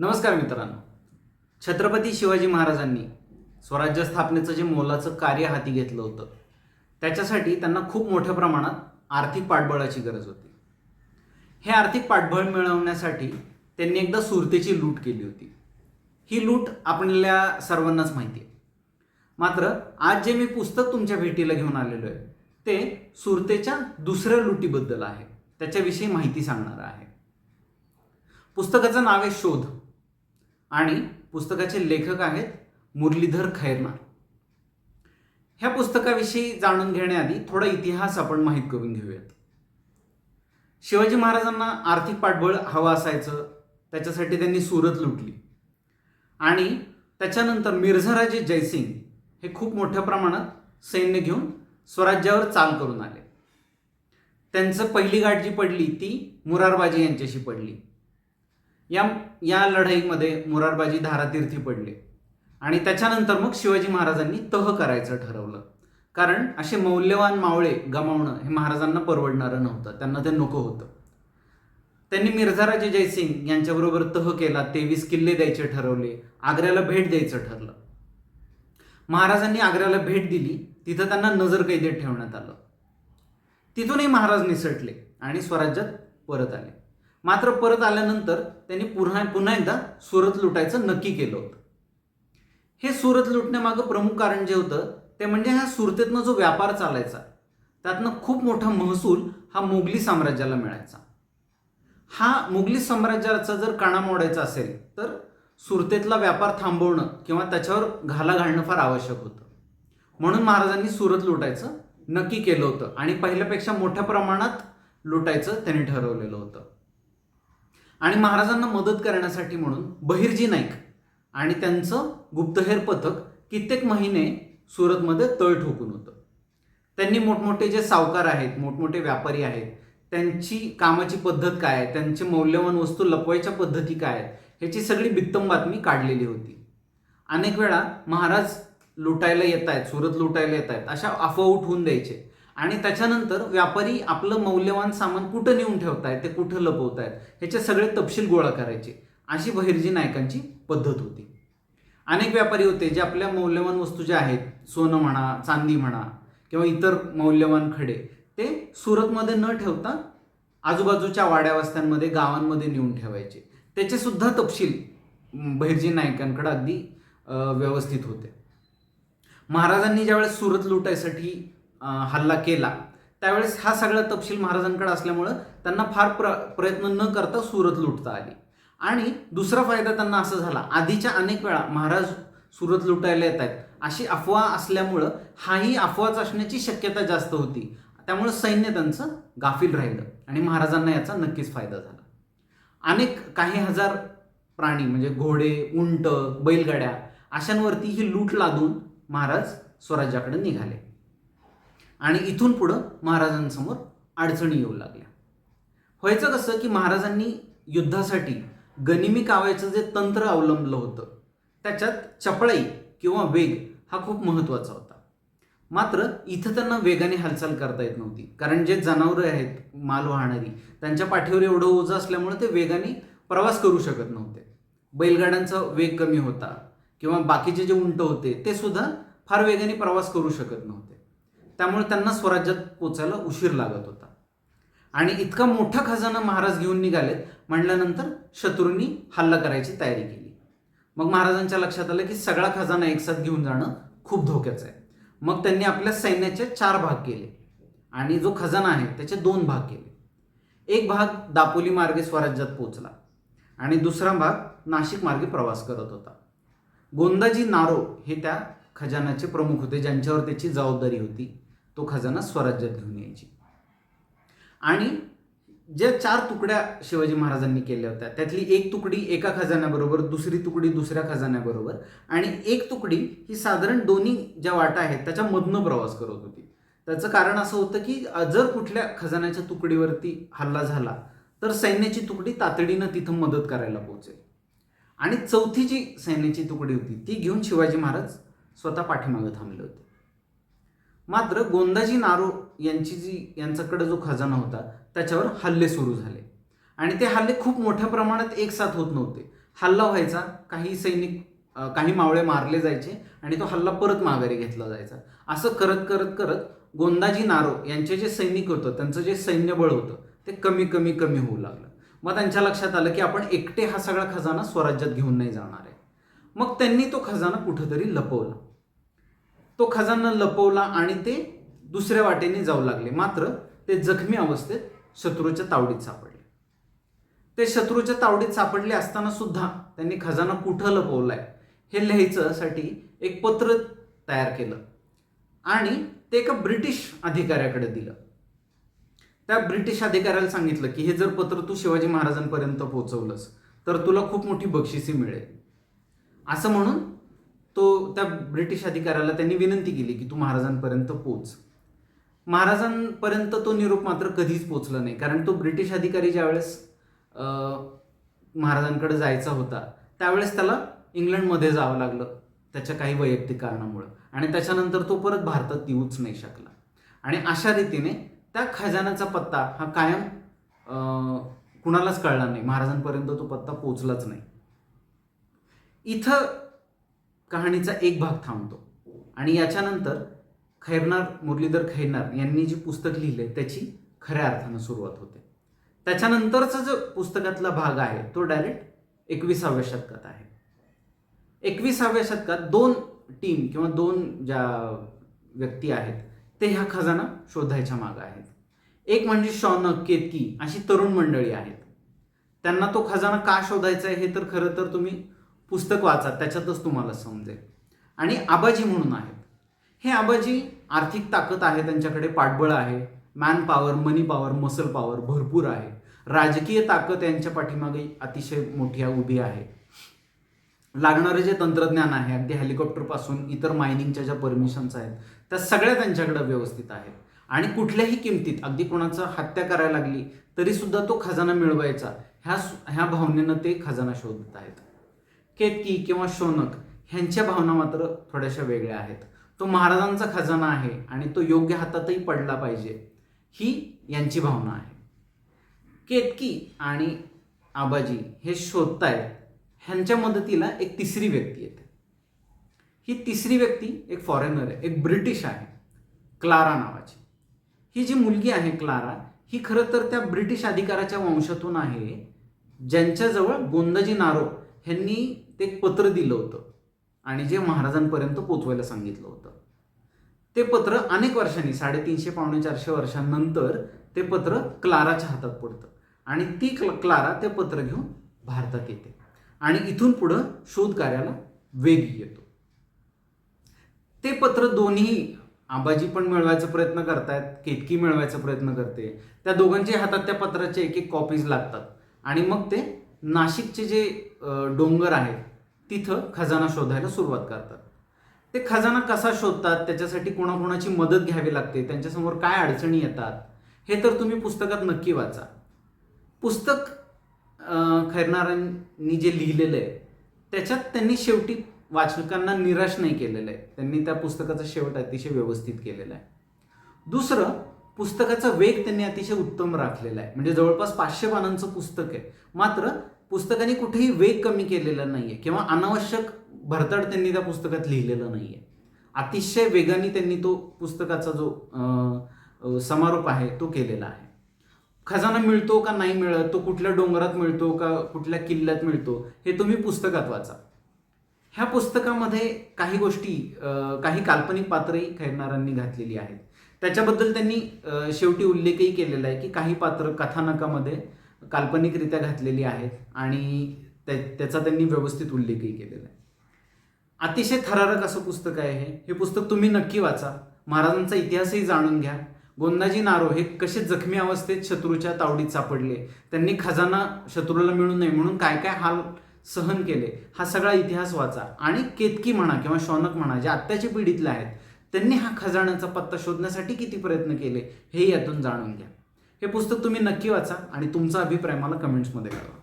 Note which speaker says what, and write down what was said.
Speaker 1: नमस्कार मित्रांनो. छत्रपती शिवाजी महाराजांनी स्वराज्य स्थापनेचं जे मोलाचं कार्य हाती घेतलं होतं त्याच्यासाठी त्यांना खूप मोठ्या प्रमाणात आर्थिक पाठबळाची गरज होती. हे आर्थिक पाठबळ मिळवण्यासाठी त्यांनी एकदा सुरतेची लूट केली होती. ही लूट आपल्याला सर्वांनाच माहिती आहे. मात्र आज जे मी पुस्तक तुमच्या भेटीला घेऊन आलेलो आहे ते सुरतेच्या दुसऱ्या लुटीबद्दल आहे. त्याच्याविषयी माहिती सांगणार आहे. पुस्तकाचं नाव आहे शोध. आणि पुस्तकाचे लेखक आहेत मुरलीधर खैरनार ह्या पुस्तकाविषयी जाणून घेण्याआधी थोडा इतिहास आपण माहीत करून घेऊयात. शिवाजी महाराजांना आर्थिक पाठबळ हवं असायचं त्याच्यासाठी त्यांनी सुरत लुटली. आणि त्याच्यानंतर मिर्झाराजे जयसिंग हे खूप मोठ्या प्रमाणात सैन्य घेऊन स्वराज्यावर चाल करून आले. त्यांचं पहिली गाठ जी पडली ती मुरारबाजी यांच्याशी पडली. या या लढाईमध्ये मुरारबाजी धारातीर्थी पडले. आणि त्याच्यानंतर मग शिवाजी महाराजांनी तह करायचं ठरवलं. कारण असे मौल्यवान मावळे गमावणं हे महाराजांना परवडणारं नव्हतं. त्यांना ते नको होतं. त्यांनी मिर्झाराजे जयसिंग यांच्याबरोबर तह केला तेवीस किल्ले द्यायचे ठरवले आग्र्याला भेट द्यायचं ठरलं. महाराजांनी आग्र्याला भेट दिली तिथं त्यांना नजर कैदेत ठेवण्यात आलं. तिथूनही महाराज निसटले आणि स्वराज्यात परत आले. मात्र परत आल्यानंतर त्यांनी पुन्हा पुन्हा एकदा सुरत लुटायचं नक्की केलं होतं. हे सुरत लुटण्यामागं प्रमुख कारण जे होतं ते म्हणजे ह्या सुरतेतनं जो व्यापार चालायचा त्यातनं खूप मोठा महसूल हा मोगली साम्राज्याला मिळायचा. हा मोगली साम्राज्याचा जर काणा मोडायचा असेल तर सुरतेतला व्यापार थांबवणं किंवा त्याच्यावर घाला घालणं फार आवश्यक होतं. म्हणून महाराजांनी सुरत लुटायचं नक्की केलं होतं आणि पहिल्यापेक्षा मोठ्या प्रमाणात लुटायचं त्यांनी ठरवलेलं होतं. आणि महाराजांना मदत करण्यासाठी म्हणून बहिर्जी नाईक आणि त्यांचं गुप्तहेर पथक कित्येक महिने सुरतमध्ये तळ ठोकून होतं. त्यांनी मोठमोठे जे सावकार आहेत मोठमोठे व्यापारी आहेत त्यांची कामाची पद्धत काय आहे त्यांचे मौल्यवान वस्तू लपवायच्या पद्धती काय आहेत ह्याची सगळी बित्तम बातमी काढलेली होती. अनेक वेळा महाराज लुटायला येत आहेत सुरत लुटायला येत आहेत अशा अफवा उठवून द्यायचे. आणि त्याच्यानंतर व्यापारी आपलं मौल्यवान सामान कुठं नेऊन ठेवतायत ते कुठं लपवतायत ह्याचे सगळे तपशील गोळा करायचे अशी बहिर्जी नायकांची पद्धत होती. अनेक व्यापारी होते जे आपल्या मौल्यवान वस्तू ज्या आहेत सोनं म्हणा चांदी म्हणा किंवा इतर मौल्यवान खडे ते सुरतमध्ये न ठेवता आजूबाजूच्या वाड्यावस्त्यांमध्ये गावांमध्ये नेऊन ठेवायचे. त्याचे सुद्धा तपशील बहिर्जी नायकांकडे अगदी व्यवस्थित होते. महाराजांनी ज्यावेळेस सुरत लुटायसाठी हल्ला केला. त्यावेळेस हा सगळा तपशील महाराजांकडे असल्यामुळं त्यांना फार प्र प्रयत्न न करता सुरत लुटता आली. आणि दुसरा फायदा त्यांना असा झाला आधीच्या अनेक वेळा महाराज सुरत लुटायला येत आहेत अशी अफवा असल्यामुळं हाही अफवाच असण्याची शक्यता जास्त होती. त्यामुळं सैन्य त्यांचं गाफील राहिलं आणि महाराजांना याचा नक्कीच फायदा झाला. अनेक काही हजार प्राणी म्हणजे घोडे उंट बैलगाड्या अशांवरती ही लूट लादून महाराज स्वराज्याकडे निघाले. आणि इथून पुढं महाराजांसमोर अडचणी येऊ लागल्या. व्हायचं कसं की महाराजांनी युद्धासाठी गनिमी कावायचं जे तंत्र अवलंबलं होतं त्याच्यात चपळाई किंवा वेग हा खूप महत्त्वाचा होता. मात्र इथं त्यांना वेगाने हालचाल करता येत नव्हती. कारण जे जनावरं आहेत माल वाहणारी त्यांच्या पाठीवर एवढं ओझं असल्यामुळे ते वेगाने प्रवास करू शकत नव्हते. बैलगाड्यांचा वेग कमी होता किंवा बाकीचे जे उंट होते ते सुद्धा फार वेगाने प्रवास करू शकत नव्हते. त्यामुळे त्यांना स्वराज्यात पोचायला उशीर लागत होता. आणि इतका मोठा खजाना महाराज घेऊन निघालेत म्हणल्यानंतर शत्रूंनी हल्ला करायची तयारी केली. मग महाराजांच्या लक्षात आलं की सगळा खजाना एकसाथ घेऊन जाणं खूप धोक्याचं आहे. मग त्यांनी आपल्या सैन्याचे चार भाग केले आणि जो खजाना आहे त्याचे दोन भाग केले. एक भाग दापोली मार्गे स्वराज्यात पोचला आणि दुसरा भाग नाशिक मार्गे प्रवास करत होता. गोंदाजी नारो हे त्या खजानाचे प्रमुख होते ज्यांच्यावर त्याची जबाबदारी होती. तो खजाना स्वराज्यात घेऊन यायची. आणि ज्या चार तुकड्या शिवाजी महाराजांनी केल्या होत्या त्यातली एक तुकडी एका खजान्याबरोबर दुसरी तुकडी दुसऱ्या खजान्याबरोबर आणि एक तुकडी ही साधारण दोन्ही ज्या वाटा आहेत त्याच्यामधनं प्रवास करत होती. त्याचं कारण असं होतं की जर कुठल्या खजान्याच्या तुकडीवरती हल्ला झाला तर सैन्याची तुकडी तातडीनं तिथं मदत करायला पोहोचेल. आणि चौथी जी सैन्याची तुकडी होती ती घेऊन शिवाजी महाराज स्वतः पाठीमागं थांबले होते. मात्र गोंदाजी नारो यांची जी यांच्याकडे जो खजाना होता त्याच्यावर हल्ले सुरू झाले. आणि ते हल्ले खूप मोठ्या प्रमाणात एक साथ होत नव्हते. हल्ला व्हायचा काही सैनिक काही मावळे मारले जायचे आणि तो हल्ला परत माघारी घेतला जायचा. असं करत करत करत गोंदाजी नारो यांचे जे सैनिक होतं त्यांचं जे सैन्यबळ होतं ते कमी कमी कमी होऊ लागलं. मग त्यांच्या लक्षात आलं की आपण एकटे हा सगळा खजाना स्वराज्यात घेऊन नाही जाणार आहे. मग त्यांनी तो खजाना कुठंतरी लपवला. तो खजाना लपवला आणि ते दुसऱ्या वाटेने जाऊ लागले. मात्र ते जखमी अवस्थेत शत्रूच्या तावडीत सापडले. ते शत्रूच्या तावडीत सापडले असताना सुद्धा त्यांनी खजाना कुठं लपवलाय हे लिहायचं साठी एक पत्र तयार केलं आणि ते एका ब्रिटिश अधिकाऱ्याकडे दिलं. त्या ब्रिटिश अधिकाऱ्याला सांगितलं की हे जर पत्र तू शिवाजी महाराजांपर्यंत पोहोचवलंस तर तुला खूप मोठी बक्षिसी मिळेल. असं म्हणून तो त्या ब्रिटिश अधिकाऱ्याला त्यांनी विनंती केली की तू महाराजांपर्यंत पोच. महाराजांपर्यंत तो निरोप मात्र कधीच पोचला नाही. कारण तो ब्रिटिश अधिकारी ज्यावेळेस महाराजांकडे जायचा होता त्यावेळेस त्याला इंग्लंडमध्ये जावं लागलं त्याच्या काही वैयक्तिक कारणामुळं. आणि त्याच्यानंतर तो परत भारतात येऊच नाही शकला. आणि अशा रीतीने त्या खजान्याचा पत्ता हा कायम कुणालाच कळला नाही. महाराजांपर्यंत तो पत्ता पोचलाच नाही. इथं कहाणीचा एक भाग थांबतो. आणि याच्यानंतर खैरनार मुरलीधर खैरनार यांनी जे पुस्तक लिहिले त्याची खऱ्या अर्थानं सुरुवात होते. त्याच्यानंतरचा जो पुस्तकातला भाग आहे तो डायरेक्ट एकविसाव्या शतकात आहे. एकविसाव्या शतकात दोन टीम किंवा दोन ज्या व्यक्ती आहेत ते ह्या खजाना शोधायच्या मागं आहेत. एक म्हणजे शौनक केतकी अशी तरुण मंडळी आहेत. त्यांना तो खजाना का शोधायचा आहे हे तर खरं तर तुम्ही पुस्तक वाचा त्याच्यातच तुम्हाला समजेल. आणि आबाजी म्हणून आहेत. हे आबाजी आर्थिक ताकद आहे त्यांच्याकडे पाठबळ आहे man power money power muscle power भरपूर आहे. राजकीय ताकद यांच्या पाठीमागे अतिशय मोठी उभी आहे. लागणारे जे तंत्रज्ञान आहे अगदी हेलिकॉप्टरपासून इतर मायनिंगच्या ज्या परमिशन्स आहेत त्या सगळ्या त्यांच्याकडे व्यवस्थित आहेत. आणि कुठल्याही किमतीत अगदी कोणाचं हत्या करायला लागली तरीसुद्धा तो खजाना मिळवायचा ह्या ह्या भावनेनं ते खजाना शोधत आहेत. केतकी किंवा शोनक ह्यांच्या भावना मात्र थोड्याशा वेगळ्या आहेत. तो महाराजांचा खजाना आहे आणि तो योग्य हातातही पडला पाहिजे ही यांची भावना आहे. केतकी आणि आबाजी हे शोधतायत ह्यांच्या मदतीला एक तिसरी व्यक्ती येते. ही तिसरी व्यक्ती एक फॉरेनर आहे एक ब्रिटिश आहे क्लारा नावाची. ही जी मुलगी आहे क्लारा ही खरं तर त्या ब्रिटिश अधिकाराच्या वंशातून आहे ज्यांच्याजवळ गोंदाजी नारो ह्यांनी ते एक पत्र दिलं होतं. आणि जे महाराजांपर्यंत पोचवायला सांगितलं होतं. ते पत्र अनेक वर्षांनी साडेतीनशे पावणे चारशे वर्षांनंतर ते पत्र क्लाराच्या हातात पडतं. आणि ती क्ल क्लारा ते पत्र घेऊन भारतात येते. आणि इथून पुढं शोध कार्याला वेग येतो. ते पत्र दोन्ही आबाजी पण मिळवायचा प्रयत्न करतायत केतकी मिळवायचा प्रयत्न करते. त्या दोघांच्या हातात त्या पत्राचे एक एक कॉपीज लागतात. आणि मग ते नाशिकचे जे डोंगर आहेत तिथं खजाना शोधायला सुरुवात करतात. ते खजाना कसा शोधतात? त्याच्यासाठी कोणाकोणाची मदत घ्यावी लागते? त्यांच्यासमोर काय अडचणी येतात? हे तर तुम्ही पुस्तकात नक्की वाचा. पुस्तक अ, खैरनारांनी जे लिहिलेलं आहे त्याच्यात त्यांनी शेवटी वाचकांना निराश नाही केलेलं आहे. त्यांनी त्या पुस्तकाचा शेवट अतिशय व्यवस्थित केलेला आहे. दुसरं पुस्तकाचा वेग त्यांनी अतिशय उत्तम राखलेला आहे. म्हणजे जवळपास पाचशे पानांचं पुस्तक आहे. मात्र पुस्तकाने कुठेही वेग कमी केलेला नाही आहे किंवा अनावश्यक भरताड त्यांनी त्या पुस्तकात लिहिलेलं नाही आहे अतिशय वेगाने त्यांनी तो पुस्तकाचा जो समारोप आहे तो केलेला आहे. खजाना मिळतो का नाही मिळत? तो कुठल्या डोंगरात मिळतो का? कुठल्या किल्ल्यात मिळतो? हे तुम्ही पुस्तकात वाचा. ह्या पुस्तकामध्ये काही गोष्टी काही काल्पनिक पात्रही खैरनारांनी घातलेली आहेत. त्याच्याबद्दल त्यांनी शेवटी उल्लेखही केलेला आहे की काही पात्र कथानकामध्ये काल्पनिकरित्या घातलेली आहेत आणि त्या- त्याचा त्यांनी व्यवस्थित उल्लेखही केलेला आहे. अतिशय थरारक असं पुस्तक आहे हे. हे पुस्तक तुम्ही नक्की वाचा. महाराजांचा इतिहासही जाणून घ्या. गोंदाजी नारो हे कसे जखमी अवस्थेत शत्रूच्या तावडीत सापडले? त्यांनी खजाना शत्रूला मिळू नये म्हणून काय काय हाल सहन केले? हा सगळा इतिहास वाचा. आणि केतकी म्हणा किंवा शौनक म्हणा जे आत्ताच्या पिढीतले आहेत त्यांनी हा खजाण्याचा पत्ता शोधण्यासाठी किती प्रयत्न केले हे यातून जाणून घ्या. हे पुस्तक तुम्ही नक्की वाचा आणि तुमचा अभिप्राय मला कमेंट्समध्ये कळवा.